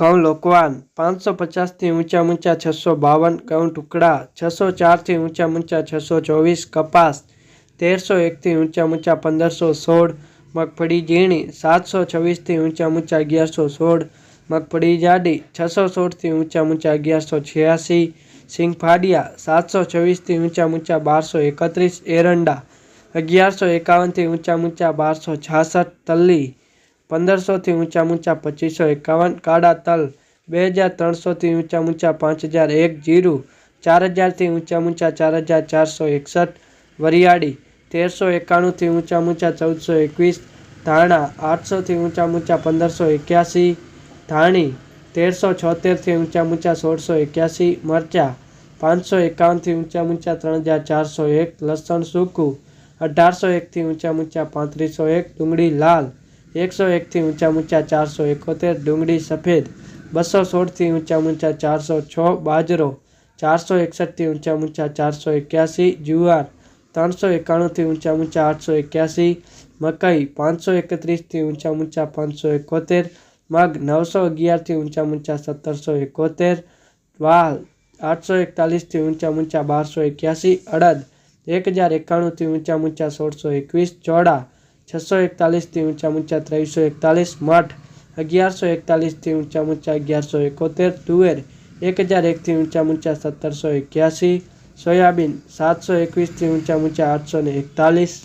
ઘઉં લોકવાન. પાંચસો પચાસથી ઊંચા ઊંચા છસો બાવન, ઘઉં ટુકડા. છસો ચારથી ઊંચા ઊંચા છસો ચોવીસ, કપાસ. તેરસો એકથી ઊંચા ઊંચા પંદરસો સોળ, મગફળી ઝીણી. સાતસો છવ્વીસથી ઊંચા ઊંચા અગિયારસો સોળ, મગફળી જાડી. છસો સોળથી ઊંચા ઊંચા અગિયારસો છ્યાસી સિંગફાડિયા સાતસો છવ્વીસથી ઊંચા ઊંચા બારસો એકત્રીસ, એરંડા. અગિયારસો એકાવનથી ઊંચા ઊંચા બારસો છાસઠ, તલ્લી. પંદરસોથી ઊંચા ઊંચા પચીસો એકાવન, કાળા તલ બે હજાર, ત્રણસોથી ઊંચા ઊંચા પાંચ હજાર એક, જીરું ચાર હજારથી ઊંચા ઊંચા ચાર હજાર ચારસો એકસઠ, વરિયાળી તેરસો એકાણુંથી ઊંચા ઊંચા ચૌદસો એકવીસ, ધાણા આઠસોથી ઊંચા ઊંચા પંદરસો એક્યાસી, ધાણી તેરસો છોતેરથી ઊંચા ઊંચા સોળસો એક્યાસી, મરચાં પાંચસો એકાવનથી ઊંચા ઊંચા ત્રણ હજાર ચારસો એક, લસણ સૂકું અઢારસો એકથી ઊંચા ઊંચા પાંત્રીસો એક, ડુંગળી લાલ એકસો એકથી ઊંચા ઊંચા ચારસો એકોતેર, ડુંગળી સફેદ, બસો સોળથી ઊંચા ઊંચા ચારસો છ, બાજરો, ચારસો એકસઠથી ઊંચા ઊંચા ચારસો એક્યાસી, જુવાર, ત્રણસો એકાણુંથી ઊંચા ઊંચા આઠસો એક્યાસી, મકઈ, પાંચસો એકત્રીસથી ઊંચા ઊંચા પાંચસો એકોતેર, મગ, નવસો અગિયારથી ઊંચા ઊંચા સત્તરસો એકોતેર, વાલ, આઠસો એકતાલીસથી ઊંચા ઊંચા બારસો એક્યાસી, અડદ, એક હજાર એકાણુંથી ઊંચા ઊંચા સોળસો એકવીસ, ચોળા છસો એકતાલીસથી ઊંચા ઊંચા ત્રેવીસો એકતાલીસ, મઠ અગિયારસો એકતાલીસથી ઊંચા ઊંચા અગિયારસો એકોતેર, તુવેર એક હજાર એકથી ઊંચા ઊંચા સત્તરસો એક્યાસી, સોયાબીન સાતસો એકવીસથી ઊંચા ઊંચા આઠસો ને એકતાલીસ.